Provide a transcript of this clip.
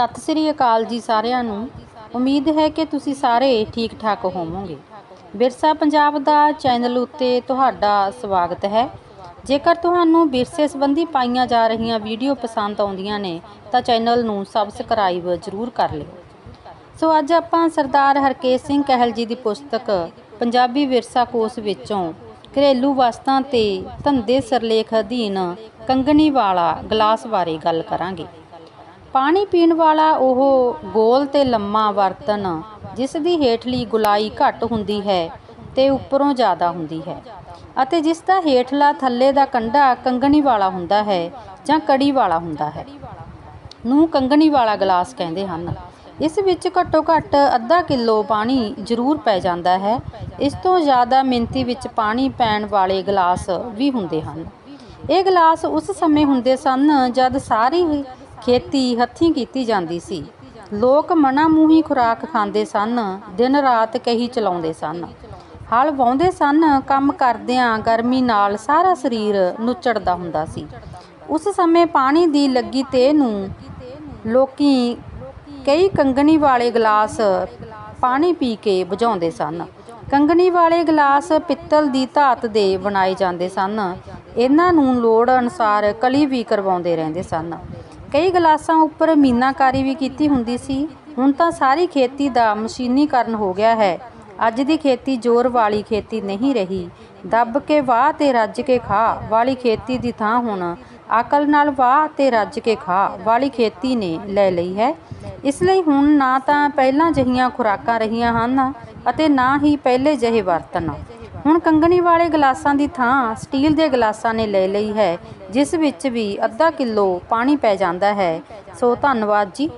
ਸਤਿ ਸ੍ਰੀ ਅਕਾਲ ਜੀ ਸਾਰਿਆਂ ਨੂੰ। ਉਮੀਦ ਹੈ ਕਿ ਤੁਸੀਂ ਸਾਰੇ ਠੀਕ ਠਾਕ ਹੋਵੋਗੇ। ਵਿਰਸਾ ਪੰਜਾਬ ਦਾ ਚੈਨਲ ਉੱਤੇ ਤੁਹਾਡਾ ਸਵਾਗਤ ਹੈ। ਜੇਕਰ ਤੁਹਾਨੂੰ ਵਿਰਸੇ ਸੰਬੰਧੀ ਪਾਈਆਂ ਜਾ ਰਹੀਆਂ ਵੀਡੀਓ ਪਸੰਦ ਆਉਂਦੀਆਂ ਨੇ, ਤਾਂ ਚੈਨਲ ਨੂੰ ਸਬਸਕ੍ਰਾਈਬ ਜ਼ਰੂਰ ਕਰ ਲਿਓ। ਸੋ ਅੱਜ ਆਪਾਂ ਸਰਦਾਰ ਹਰਕੇਸ਼ ਸਿੰਘ ਕਹਿਲ ਜੀ ਦੀ ਪੁਸਤਕ ਪੰਜਾਬੀ ਵਿਰਸਾ ਕੋਸ਼ ਵਿੱਚੋਂ ਘਰੇਲੂ ਵਸਤਾਂ ਤੇ ਧੰਦੇ ਸਰਲੇਖ ਅਧੀਨ ਕੰਗਣੀ ਵਾਲਾ ਗਲਾਸ ਬਾਰੇ ਗੱਲ ਕਰਾਂਗੇ। ਪਾਣੀ ਪੀਣ ਵਾਲਾ ਉਹ ਗੋਲ ਤੇ ਲੰਮਾ ਬਰਤਨ, ਜਿਸ ਦੀ ਹੇਠਲੀ ਗੁਲਾਈ ਘੱਟ ਹੁੰਦੀ ਹੈ ਤੇ ਉੱਪਰੋਂ ਜ਼ਿਆਦਾ ਹੁੰਦੀ ਹੈ ਅਤੇ ਜਿਸ ਦਾ ਹੇਠਲਾ ਥੱਲੇ ਦਾ ਕੰਢਾ ਕੰਗਣੀ ਵਾਲਾ ਹੁੰਦਾ ਹੈ ਜਾਂ ਕੜੀ ਵਾਲਾ ਹੁੰਦਾ ਹੈ। ਨੂੰ ਕੰਗਣੀ ਵਾਲਾ ਗਲਾਸ ਕਹਿੰਦੇ ਹਨ। ਇਸ ਵਿੱਚ ਘੱਟੋ ਘੱਟ ਅੱਧਾ ਕਿਲੋ ਪਾਣੀ ਜ਼ਰੂਰ ਪੈ ਜਾਂਦਾ ਹੈ। ਇਸ ਤੋਂ ਜ਼ਿਆਦਾ ਮਿੰਤੀ ਵਿੱਚ ਪਾਣੀ ਪੈਣ ਵਾਲੇ ਗਲਾਸ ਵੀ ਹੁੰਦੇ ਹਨ। ਇਹ ਗਲਾਸ ਉਸ ਸਮੇਂ ਹੁੰਦੇ ਸਨ ਜਦ ਸਾਰੀ ਖੇਤੀ ਹੱਥੀਂ ਕੀਤੀ ਜਾਂਦੀ ਸੀ। ਲੋਕ ਮਨਾ ਮੂੰਹੀ ਖੁਰਾਕ ਖਾਂਦੇ ਸਨ, ਦਿਨ ਰਾਤ ਕਹੀ ਚਲਾਉਂਦੇ ਸਨ। ਹਲ ਵਾਉਂਦੇ ਸਨ, ਕੰਮ ਕਰਦਿਆਂ ਗਰਮੀ ਨਾਲ ਸਾਰਾ ਸਰੀਰ ਨੁੱਚੜਦਾ ਹੁੰਦਾ ਸੀ। ਉਸ ਸਮੇਂ ਪਾਣੀ ਦੀ ਲੱਗੀ ਤੇ ਨੂੰ ਲੋਕੀ ਕਈ ਕੰਗਣੀ ਵਾਲੇ ਗਲਾਸ ਪਾਣੀ ਪੀ ਕੇ ਬੁਝਾਉਂਦੇ ਸਨ। ਕੰਗਣੀ ਵਾਲੇ ਗਲਾਸ ਪਿੱਤਲ ਦੀ ਧਾਤ ਦੇ ਬਣਾਏ ਜਾਂਦੇ ਸਨ। ਇਹਨਾਂ ਨੂੰ ਲੋੜ ਅਨੁਸਾਰ ਕਲੀ ਵੀ ਕਰਵਾਉਂਦੇ ਰਹਿੰਦੇ ਸਨ। ਕਈ ਗਲਾਸਾਂ ਉੱਪਰ ਮੀਨਾਕਾਰੀ ਵੀ ਕੀਤੀ ਹੁੰਦੀ ਸੀ। ਹੁਣ ਤਾਂ ਸਾਰੀ ਖੇਤੀ ਦਾ ਮਸ਼ੀਨੀਕਰਨ ਹੋ ਗਿਆ ਹੈ। ਅੱਜ ਦੀ ਖੇਤੀ ਜ਼ੋਰ ਵਾਲੀ ਖੇਤੀ ਨਹੀਂ ਰਹੀ। ਦੱਬ ਕੇ ਵਾਹ ਤੇ ਰੱਜ ਕੇ ਖਾ ਵਾਲੀ ਖੇਤੀ ਦੀ ਥਾਂ ਹੁਣ ਅਕਲ ਨਾਲ ਵਾਹ ਤੇ ਰੱਜ ਕੇ ਖਾ ਵਾਲੀ ਖੇਤੀ ਨੇ ਲੈ ਲਈ ਹੈ। ਇਸ ਲਈ ਹੁਣ ਨਾ ਤਾਂ ਪਹਿਲਾਂ ਜਹੀਆਂ ਖੁਰਾਕਾਂ ਰਹੀਆਂ ਹਨ ਅਤੇ ਨਾ ਹੀ ਪਹਿਲੇ ਜਿਹੇ ਬਰਤਨ। ਹੁਣ ਕੰਗਣੀ ਵਾਲੇ ਗਲਾਸਾਂ ਦੀ ਥਾਂ ਸਟੀਲ ਦੇ ਗਲਾਸਾਂ ਨੇ ਲੈ ਲਈ ਹੈ, ਜਿਸ ਵਿੱਚ ਵੀ ਅੱਧਾ ਕਿਲੋ ਪਾਣੀ ਪੈ ਜਾਂਦਾ ਹੈ। ਸੋ ਧੰਨਵਾਦ ਜੀ।